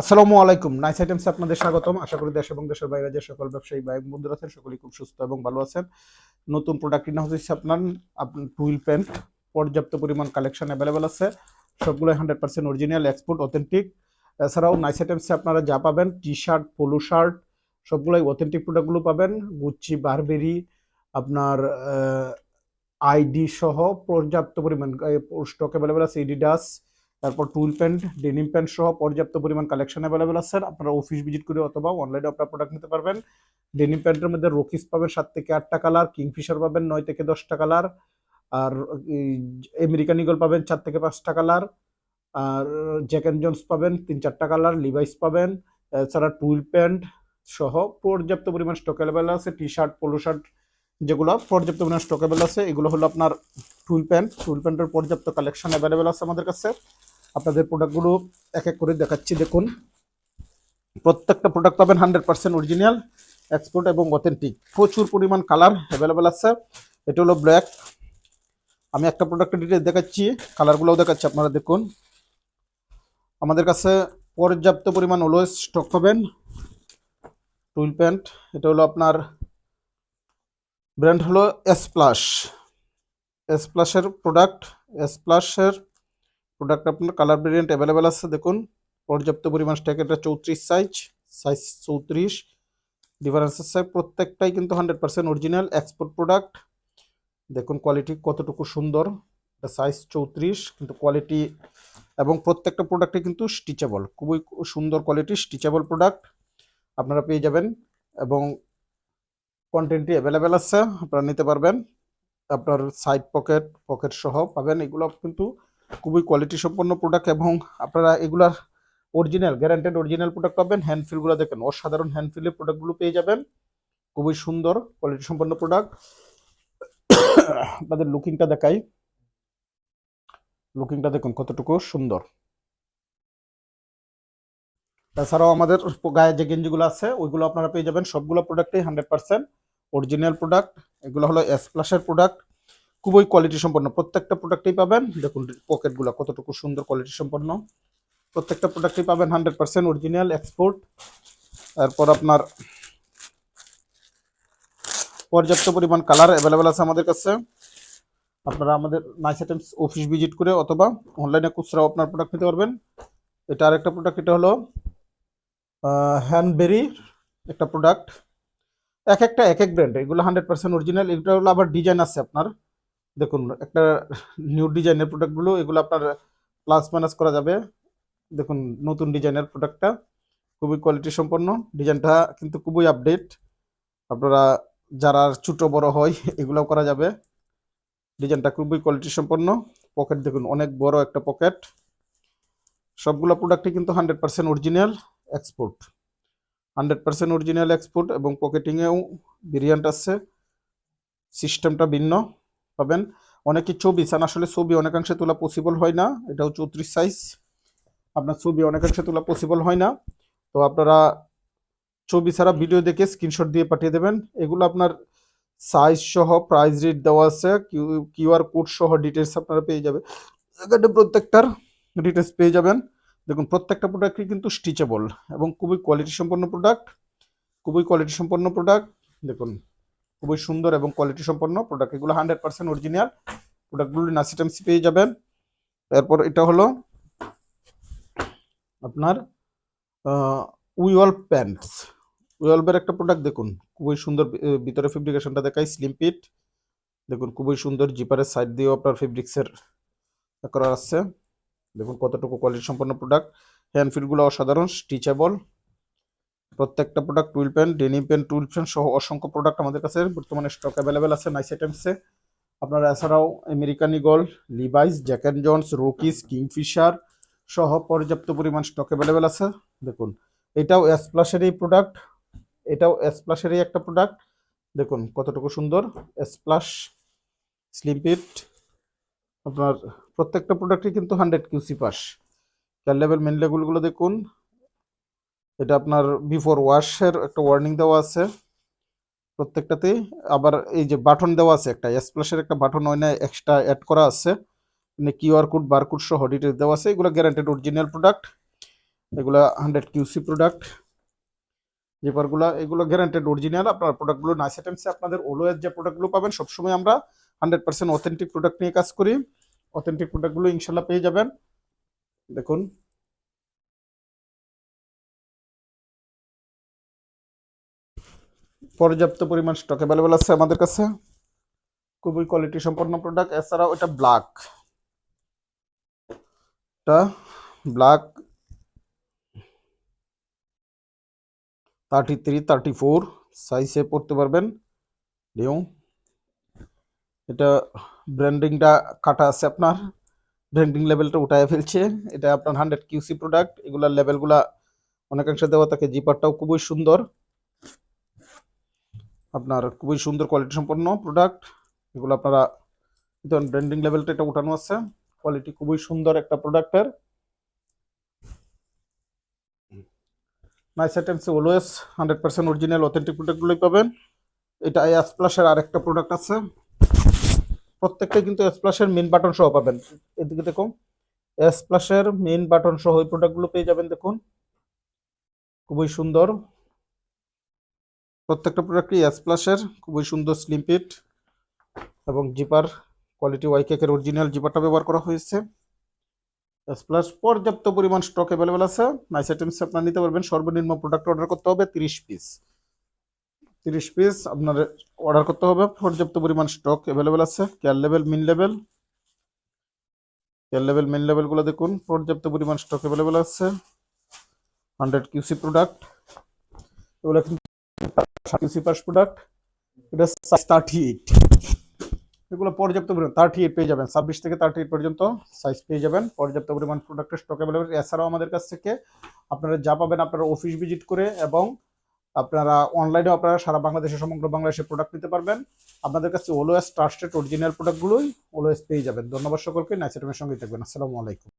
আসসালামু আলাইকুম। নাইস আইটেমসে আপনাদের স্বাগতম। আশা করি দেশ এবং দেশের বাইরে যে সকল ব্যবসায়ী ভাই বন্ধুরা আছেন, সকলেই খুব সুস্থ এবং ভালো আছেন। নতুন প্রোডাক্ট কিনা হচ্ছে আপনার আপনার টুইল প্যান্ট পর্যাপ্ত পরিমাণ কালেকশন অ্যাভেলেবেল আছে। সবগুলো hundred percent original export authentic এছাড়াও নাইস আইটেমসে আপনারা যা পাবেন টি শার্ট পোলো শার্ট সবগুলোই অথেন্টিক প্রোডাক্টগুলো পাবেন। গুচ্ছি বারবেরি আপনার আইডি সহ পর্যাপ্ত পরিমাণ স্টক অ্যাভেলেবেল আছে ইডিডাস তারপর টুল প্যান্ট ডেনিম প্যান্ট সহ পর্যাপ্ত পরিমাণ কালেকশন অ্যাভেলেবেল আছে। আপনারা অফিস ভিজিট করে অথবা অনলাইনে আপনার প্রোডাক্ট নিতে পারবেন। ডেনিম প্যান্টের মধ্যে রকিস পাবেন সাত থেকে আটটা কালার কিংফিশার পাবেন নয় থেকে দশটা কালার আর আমেরিকান ইগল পাবেন চার থেকে পাঁচটা কালার আর জ্যাক অ্যান্ড জন্স পাবেন তিন চারটা কালার লিভাইস পাবেন। এছাড়া টুল প্যান্ট সহ পর্যাপ্ত পরিমাণ স্টক অ্যাভেলেবেল আছে টি শার্ট পোলো শার্ট যেগুলো পর্যাপ্ত পরিমাণ স্টক অ্যাভেলেবেল আছে, এগুলো হলো আপনার টুল প্যান্ট টুল প্যান্টের পর্যাপ্ত কালেকশন অ্যাভেলেবেল আছে আমাদের কাছে। আপনাদের প্রোডাক্টগুলো এক এক করে দেখাচ্ছি, দেখুন। প্রত্যেকটা প্রোডাক্ট পাবেন হান্ড্রেড পার্সেন্ট অরিজিনাল এক্সপোর্ট এবং অথেন্টিক প্রচুর পরিমাণ কালার অ্যাভেলেবেল আছে। এটা হলো ব্ল্যাক আমি একটা প্রোডাক্টের ডিটেলস দেখাচ্ছি কালারগুলোও দেখাচ্ছি আপনারা, দেখুন। আমাদের কাছে পর্যাপ্ত পরিমাণ অলওয়েজ স্টক পাবেন। টুইল প্যান্ট এটা হলো আপনার ব্র্যান্ড হলো এস প্লাস এস প্লাসের প্রোডাক্ট এস প্লাসের প্রোডাক্ট আপনার কালার ভেরিয়েন্ট অ্যাভেলেবেল আছে, দেখুন। পর্যাপ্ত পরিমাণ স্ট্যাক এটা চৌত্রিশ সাইজ সাইজ চৌত্রিশ। ডিফারেন্সের সাইজ প্রত্যেকটাই কিন্তু hundred percent original export product দেখুন কোয়ালিটি কতটুকু সুন্দর। এটা সাইজ চৌত্রিশ, কিন্তু কোয়ালিটি এবং প্রত্যেকটা প্রোডাক্টে কিন্তু স্টিচেবল খুবই সুন্দর কোয়ালিটি স্টিচেবল প্রোডাক্ট আপনারা পেয়ে যাবেন এবং কন্টেন্টটি অ্যাভেলেবেল আছে, আপনারা নিতে পারবেন। আপনার সাইড পকেট পকেট সহ পাবেন, এগুলো কিন্তু খুবই কোয়ালিটি সম্পন্ন প্রোডাক্ট এবং আপনারা এগুলার অরিজিনাল গ্যারান্টেড অরিজিনাল প্রোডাক্ট পাবেন। হ্যান্ডফিলগুলো দেখেন, অসাধারণ হ্যান্ডফিলের প্রোডাক্টগুলো পেয়ে যাবেন। খুবই সুন্দর কোয়ালিটি সম্পন্ন প্রোডাক্ট আপনাদের লুকিংটা দেখাই। লুকিংটা দেখুন কতটুকু সুন্দর। তাছাড়াও আমাদের গায়ে যে গেঞ্জিগুলো আছে, ওইগুলো আপনারা পেয়ে যাবেন। সবগুলো প্রোডাক্টই হান্ড্রেড পার্সেন্ট অরিজিনাল প্রোডাক্ট এগুলো হলো এস প্লাসের প্রোডাক্ট খুবই কোয়ালিটি সম্পন্ন। প্রত্যেকটা প্রোডাক্টই পাবেন। দেখুন পকেটগুলো কতটুকু সুন্দর কোয়ালিটি সম্পন্ন। প্রত্যেকটা প্রোডাক্টই পাবেন হান্ড্রেড পার্সেন্ট অরিজিনাল এক্সপোর্ট তারপর আপনার পর্যাপ্ত পরিমাণ কালার অ্যাভেলেবেল আছে আমাদের কাছে। আপনারা আমাদের নাইস আইটেমস অফিস ভিজিট করে অথবা অনলাইনে খুচরাও আপনার প্রোডাক্ট নিতে পারবেন। এটা আরেকটা প্রোডাক্ট এটা হলো হ্যান্ডবেরি একটা প্রোডাক্ট এক একটা, এক এক ব্র্যান্ড এগুলো হান্ড্রেড পার্সেন্ট অরিজিনাল এগুলো হলো আবার ডিজাইন আছে আপনার। দেখুন, একটা নিউ ডিজাইনের প্রোডাক্টগুলো এগুলো আপনার প্লাস মাইনাস করা যাবে। দেখুন, নতুন ডিজাইনের প্রোডাক্টটা খুবই কোয়ালিটি সম্পন্ন। ডিজাইনটা কিন্তু খুবই আপডেট আপনারা যারা ছোট, বড় হয়, এগুলোও করা যাবে। ডিজাইনটা খুবই কোয়ালিটি সম্পন্ন। পকেট দেখুন, অনেক বড় একটা পকেট সবগুলো প্রোডাক্টই কিন্তু hundred percent original export hundred percent original export এবং পকেটিংয়েও ভেরিয়েন্ট আছে। সিস্টেমটা ভিন্ন। পাবেন। অনেকে ছবি চান, আসলে ছবি অনেকাংশে তোলা পসিবল হয় না। এটাও চৌত্রিশ সাইজ আপনার ছবি অনেকাংশে তোলা পসিবল হয় না। তো আপনারা ছবি ছাড়া ভিডিও দেখে স্ক্রিনশট দিয়ে পাঠিয়ে দেবেন। এগুলো আপনার সাইজ সহ প্রাইস রেট দেওয়া আছে। কিউআর কোড সহ ডিটেলস আপনারা পেয়ে যাবে। প্রত্যেকটার ডিটেলস পেয়ে যাবেন। দেখুন, প্রত্যেকটা প্রোডাক্টই কিন্তু স্টিচেবল এবং খুবই কোয়ালিটি সম্পন্ন প্রোডাক্ট খুবই কোয়ালিটি সম্পন্ন প্রোডাক্ট দেখুন। খুবই সুন্দর এবং কোয়ালিটি সম্পন্ন প্রোডাক্ট এগুলো হান্ড্রেড পার্সেন্ট অরিজিনাল প্রোডাক্টগুলো নাসিটামসি পেয়ে যাবেন। এরপর এটা হলো আপনার উইওয়াল প্যান্টস। উইওয়ালভের একটা প্রোডাক্ট দেখুন, খুবই সুন্দর ভিতরে ফেব্রিকেশনটা দেখায় স্লিম পিট দেখুন, খুবই সুন্দর জিপারের সাইড দিয়েও আপনার ফেব্রিক্সের করা আছে। দেখুন, কতটুকু কোয়ালিটি সম্পন্ন প্রোডাক্ট হ্যান্ড ফিলগুলো অসাধারণ স্টিচেবল প্রত্যেকটা product twill pant denim pant twill pant সহ অসংখ্য প্রোডাক্ট আমাদের কাছে বর্তমানে স্টক অ্যাভেলেবেল আছে নাইস আইটেমসে আপনারা এছাড়াও American Eagle Levi's Jack and Jones Rookies Kingfisher সহ পর্যাপ্ত পরিমাণ স্টক অ্যাভেলেবেল আছে। দেখুন, এটাও এস প্লাসেরই প্রোডাক্ট এটাও এস প্লাসেরই একটা প্রোডাক্ট দেখুন, কতটুকু সুন্দর এস প্লাস স্লিম পিট আপনার প্রত্যেকটা প্রোডাক্টই কিন্তু হান্ড্রেড কিউসি পাস। ক্যার লেভেল মেন লেগুলগুলো দেখুন। এটা আপনার বিফোর ওয়াশের একটা ওয়ার্নিং দেওয়া আছে। প্রত্যেকটাতেই। আবার এই যে বাটন দেওয়া আছে একটা এসপ্লাসের একটা বাটন ওইনে এক্সট্রা অ্যাড করা আছে। মানে কিউআর কোড বারকোড সহ ডিটেলস দেওয়া আছে। এগুলো গ্যারান্টেড অরিজিনাল প্রোডাক্ট এগুলা হান্ড্রেড কিউসি প্রোডাক্ট জিপারগুলা এগুলো গ্যারান্টেড অরিজিনাল আপনার প্রোডাক্টগুলো নাইস আইটেমসে আপনাদের ওলোয়ের যে প্রোডাক্টগুলো পাবেন, সবসময় আমরা হান্ড্রেড পার্সেন্ট অথেন্টিক প্রোডাক্ট নিয়ে কাজ করি। অথেন্টিক প্রোডাক্টগুলো ইনশাল্লাহ পেয়ে যাবেন। দেখুন। পর্যাপ্ত পরিমাণ স্টক অ্যাভেলেবেল আছে আমাদের কাছে। খুবই কোয়ালিটি সম্পন্ন প্রোডাক্ট এছাড়াও এটা ব্ল্যাক এটা black thirty three thirty four সাইজে পড়তে পারবেন। নিউ এটা ব্র্যান্ডিংটা কাটা আছে আপনার। ব্র্যান্ডিং লেভেলটা উঠায় ফেলছে। এটা আপনার হান্ড্রেড কিউসি প্রোডাক্ট এগুলার লেভেলগুলা অনেকাংশে দেওয়া থাকে। জিপারটাও খুবই সুন্দর। আপনার খুবই সুন্দর কোয়ালিটি সম্পন্ন প্রোডাক্ট এগুলো আপনারা ধরুন ব্র্যান্ডিং লেভেলটা এটা উঠানো আছে। কোয়ালিটি খুবই সুন্দর একটা প্রোডাক্টের nice আইটেমসে always hundred percent original authentic প্রোডাক্টগুলোই পাবেন। এটা এস প্লাসের আরেকটা প্রোডাক্ট আছে। প্রত্যেকটাই কিন্তু এস প্লাসের মেন বাটন সহ পাবেন। এদিকে দেখুন এস প্লাসের মেন বাটন সহ ওই প্রোডাক্টগুলো পেয়ে যাবেন, দেখুন। খুবই সুন্দর। প্রত্যেকটা প্রোডাক্টই এস প্লাসের খুবই সুন্দর স্লিম ফিট এবং জিপার কোয়ালিটি ওয়াই কেকের অরিজিনাল জিপারটা ব্যবহার করা হয়েছে। এস প্লাস পর্যাপ্ত পরিমাণ স্টক অ্যাভেলেবেল আছে। নাইস আইটেমস আপনারা নিতে পারবেন। সর্বনিম্ন প্রোডাক্ট অর্ডার করতে হবে তিরিশ পিস তিরিশ পিস আপনার অর্ডার করতে হবে। পর্যাপ্ত পরিমাণ স্টক অ্যাভেলেবেল আছে। Care level min level care level min লেভেলগুলো দেখুন। পর্যাপ্ত পরিমাণ স্টক অ্যাভেলেবেল আছে। হান্ড্রেড কিউসি প্রোডাক্ট এগুলো কিন্তু কিউসি পাস প্রোডাক্ট এটা থার্টি এইট এগুলো পর্যাপ্ত পরিমাণ থার্টি এইট পেয়ে যাবেন। ছাব্বিশ থেকে থার্টি এইট পর্যন্ত সাইজ পেয়ে যাবেন। পর্যাপ্ত পরিমাণ প্রোডাক্টের স্টক অ্যাভেলেবেল এছাড়াও আমাদের কাছ থেকে আপনারা যা পাবেন আপনারা অফিস ভিজিট করে এবং আপনারা অনলাইনেও আপনারা সারা বাংলাদেশে, সমগ্র বাংলাদেশে প্রোডাক্ট নিতে পারবেন। আপনাদের কাছে অলওয়েজ ট্রাস্টেড অরিজিনাল প্রোডাক্টগুলোই অলওয়েজ পেয়ে যাবেন। ধন্যবাদ সকলকে। আইটেমের সঙ্গে থাকবেন। আসসালামু আলাইকুম।